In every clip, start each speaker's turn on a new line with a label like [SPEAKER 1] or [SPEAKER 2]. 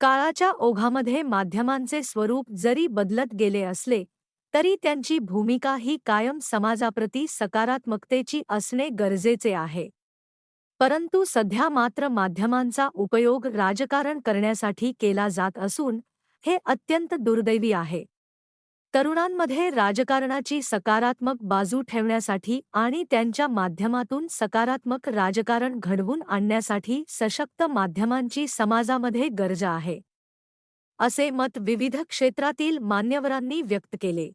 [SPEAKER 1] काळाच्या ओघामध्ये माध्यमांचे स्वरूप जरी बदलत गेले असले तरी त्यांची भूमिका ही कायम समाजाप्रती सकारात्मकतेची असणे गरजेचे आहे. परंतु सध्या मात्र माध्यमांचा उपयोग राजकारण करण्यासाठी केला जात असून हे अत्यंत दुर्दैवी आहे. तरुणांमध्ये राजकारणाची सकारात्मक बाजू ठेवण्यासाठी आणि त्यांच्या माध्यमातून सकारात्मक राजकारण घडवून आणण्यासाठी सशक्त माध्यमांची समाजामध्ये गरज आहे. असे मत विविध क्षेत्रातील मान्यवरांनी व्यक्त केले.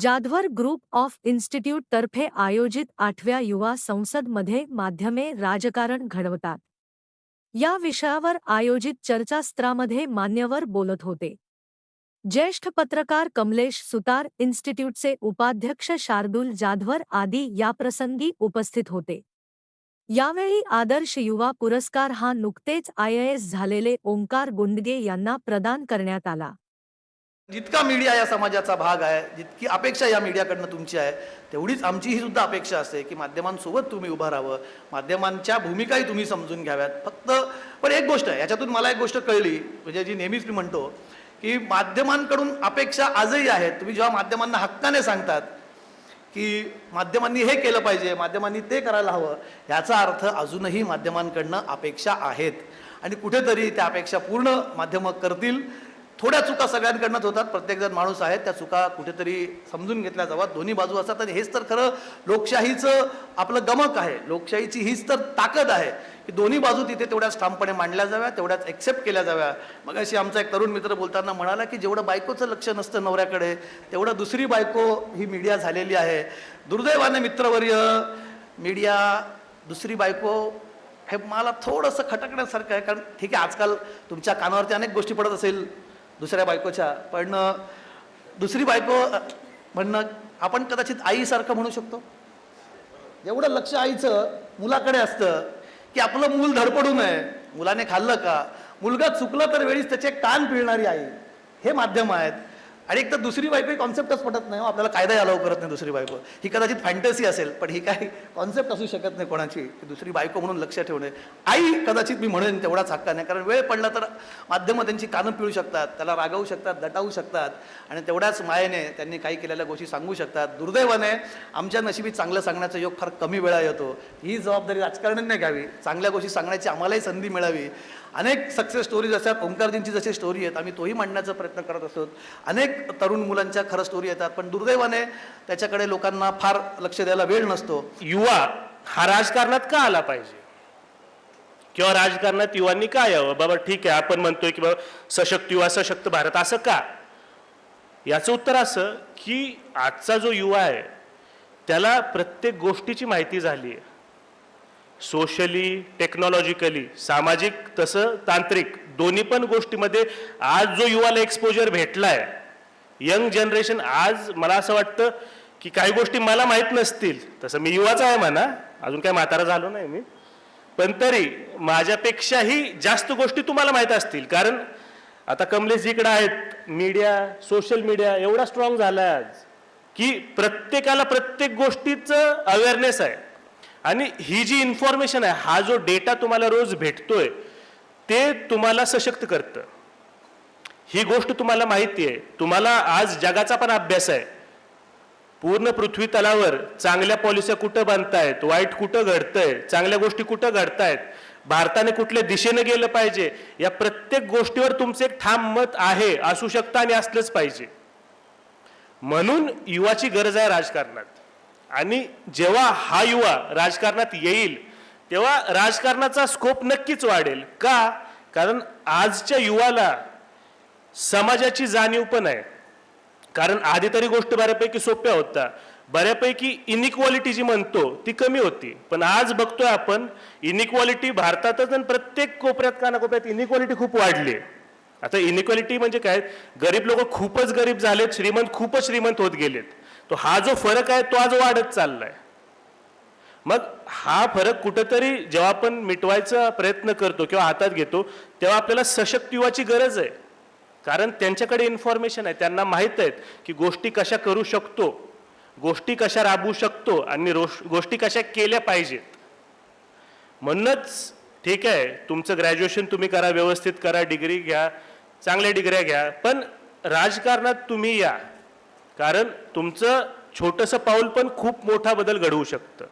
[SPEAKER 1] जाधवर ग्रुप ऑफ इन्स्टिट्यूट तर्फे आयोजित आठव्या युवा संसदमध्ये माध्यमे राजकारण घडवतात. या विषयावर आयोजित चर्चास्त्रामध्ये मान्यवर बोलत होते. ज्येष्ठ पत्रकार कमलेश सुतार इन्स्टिट्यूटचे उपाध्यक्ष शार्दूल जाधवर आदी याप्रसंगी उपस्थित होते. यावेळी आदर्श युवा पुरस्कार हा नुकतेच आयएएस झालेले ओंकार गुंडगे यांना प्रदान करण्यात आला.
[SPEAKER 2] जितका मीडिया या समाजाचा भाग आहे जितकी अपेक्षा या मीडियाकडनं तुमची आहे तेवढीच आमची ही सुद्धा अपेक्षा असते की माध्यमांसोबत तुम्ही उभं राहावं माध्यमांच्या भूमिकाही तुम्ही समजून घ्याव्यात. फक्त पण एक गोष्ट आहे याच्यातून मला एक गोष्ट कळली म्हणजे जी नेहमीच मी म्हणतो की माध्यमांकडून अपेक्षा आजही आहेत. तुम्ही जेव्हा माध्यमांना हक्काने सांगतात की माध्यमांनी हे केलं पाहिजे माध्यमांनी ते करायला हवं याचा अर्थ अजूनही माध्यमांकडनं अपेक्षा आहेत. आणि कुठेतरी त्या अपेक्षा पूर्ण माध्यमं करतील. थोड्या चुका सगळ्यांकडनंच होतात. प्रत्येकजण माणूस आहे. त्या चुका कुठेतरी समजून घेतल्या जाव्यात दोन्ही बाजू असतात. आणि हेच तर खरं लोकशाहीचं आपलं गमक आहे. लोकशाहीची हीच तर ताकद आहे. की दोन्ही बाजू तिथे तेवढ्याच ठामपणे मांडल्या जाव्या तेवढ्याच एक्सेप्ट केल्या जाव्या. मग अशी आमचा एक तरुण मित्र बोलताना म्हणाला की जेवढं बायकोचं लक्ष नसतं नवऱ्याकडे तेवढं दुसरी बायको ही मीडिया झालेली आहे. दुर्दैवाने मित्रवर्य मीडिया दुसरी बायको हे मला थोडंसं खटकण्यासारखं आहे. कारण ठीक आहे आजकाल तुमच्या कानावरती अनेक गोष्टी पडत असेल दुसऱ्या बायकोच्या पण दुसरी बायको म्हणणं आपण कदाचित आईसारखं म्हणू शकतो? एवढं लक्ष आईचं मुलाकडे असतं की आपलं मूल धडपडू नये. मुलाने खाल्लं का? मुलगा चुकलं तर वेळीच त्याचे कान पिळणारी आई. हे माध्यम आहेत. आणि एक तर दुसरी बायको ही कॉन्सेप्टच पटत नाही हो. आपल्याला कायदाही अलाव करत नाही दुसरी बायको. ही कदाचित फॅन्टसी असेल पण ही काही कॉन्सेप्ट असू शकत नाही कोणाची. दुसरी बायको म्हणून लक्ष ठेवणे. आई कदाचित मी म्हणेन तेवढाच हक्का नाही. कारण वेळ पडला तर माध्यमं त्यांची कानं पिळू शकतात त्याला रागावू शकतात दटावू शकतात. आणि तेवढ्याच मायेने त्यांनी काही केलेल्या गोष्टी सांगू शकतात. दुर्दैवाने आमच्या नशिबी चांगलं सांगण्याचा योग फार कमी वेळा येतो. ही जबाबदारी राजकारण्यांनी घ्यावी. चांगल्या गोष्टी सांगण्याची आम्हालाही संधी मिळावी. अनेक सक्सेस स्टोरीज असतात ओंकारजींची जशी स्टोरी आहेत आम्ही तोही मांडण्याचा प्रयत्न करत असतो. अनेक तरुण मुलांच्या खरं स्टोरी येतात. पण दुर्दैवाने त्याच्याकडे लोकांना फार लक्ष द्यायला वेळ नसतो.
[SPEAKER 3] युवा हा राजकारणात का आला पाहिजे? किंवा राजकारणात युवांनी का यावं? बाबा ठीक आहे आपण म्हणतोय की बाबा सशक्त युवा सशक्त भारत असं का? याचं उत्तर असं की आजचा जो युवा आहे त्याला प्रत्येक गोष्टीची माहिती झाली आहे. सोशली टेक्नॉलॉजिकली सामाजिक तसं तांत्रिक दोन्ही पण गोष्टीमध्ये आज जो युवाला एक्सपोजर भेटलाय यंग जनरेशन आज मला असं वाटतं की काही गोष्टी मला माहीत नसतील. तसं मी युवाच आहे म्हणा. अजून काय म्हातारा झालो नाही मी. पण तरी माझ्यापेक्षाही जास्त गोष्टी तुम्हाला माहीत असतील. कारण आता कमलेश इकडं आहेत मीडिया सोशल मीडिया एवढा स्ट्रॉंग झाला आहे आज की प्रत्येकाला प्रत्येक गोष्टीचं अवेअरनेस आहे. आणि ही जी इन्फॉर्मेशन आहे हा जो डेटा तुम्हाला रोज भेटतोय ते तुम्हाला सशक्त करतं. ही गोष्ट तुम्हाला माहिती आहे. तुम्हाला आज जगाचा पण अभ्यास आहे. पूर्ण पृथ्वी तलावर चांगल्या पॉलिस्या कुठं बांधतायत वाईट कुठं घडतंय? चांगल्या गोष्टी कुठं घडतायत? भारताने कुठल्या दिशेने गेलं पाहिजे? या प्रत्येक गोष्टीवर तुमचं एक ठाम मत आहे असू शकतं आणि असलंच पाहिजे. म्हणून युवाची गरज आहे राजकारणात. आणि जेव्हा हा युवा राजकारणात येईल तेव्हा राजकारणाचा स्कोप नक्कीच वाढेल. का? कारण आजच्या युवाला समाजाची जाणीव पण आहे. कारण आधी तरी गोष्ट बऱ्यापैकी सोप्या होत्या. बऱ्यापैकी इनिक्वालिटी जी म्हणतो ती कमी होती. पण आज बघतोय आपण इनिक्वालिटी भारतातच आणि प्रत्येक कोपऱ्यात कानाकोपऱ्यात इनिक्वालिटी खूप वाढली आहे. आता इनिक्वालिटी म्हणजे काय? गरीब लोक खूपच गरीब झालेत श्रीमंत खूपच श्रीमंत होत गेलेत. तो हा जो फरक आहे तो आज वाढत चाललाय. मग हा फरक कुठंतरी जेव्हा आपण मिटवायचा प्रयत्न करतो किंवा हातात घेतो तेव्हा आपल्याला सशक्त युवाची गरज आहे. कारण त्यांच्याकडे इन्फॉर्मेशन आहे त्यांना माहीत आहेत की गोष्टी कशा करू शकतो गोष्टी कशा राबवू शकतो आणि रोष गोष्टी कशा केल्या पाहिजेत. म्हणूनच ठीक आहे तुमचं ग्रॅज्युएशन तुम्ही करा व्यवस्थित करा डिग्री घ्या चांगल्या डिग्र्या घ्या पण राजकारणात तुम्ही या. कारण तुमचं छोटंसं पाऊल पण खूप मोठा बदल घडवू शकतं.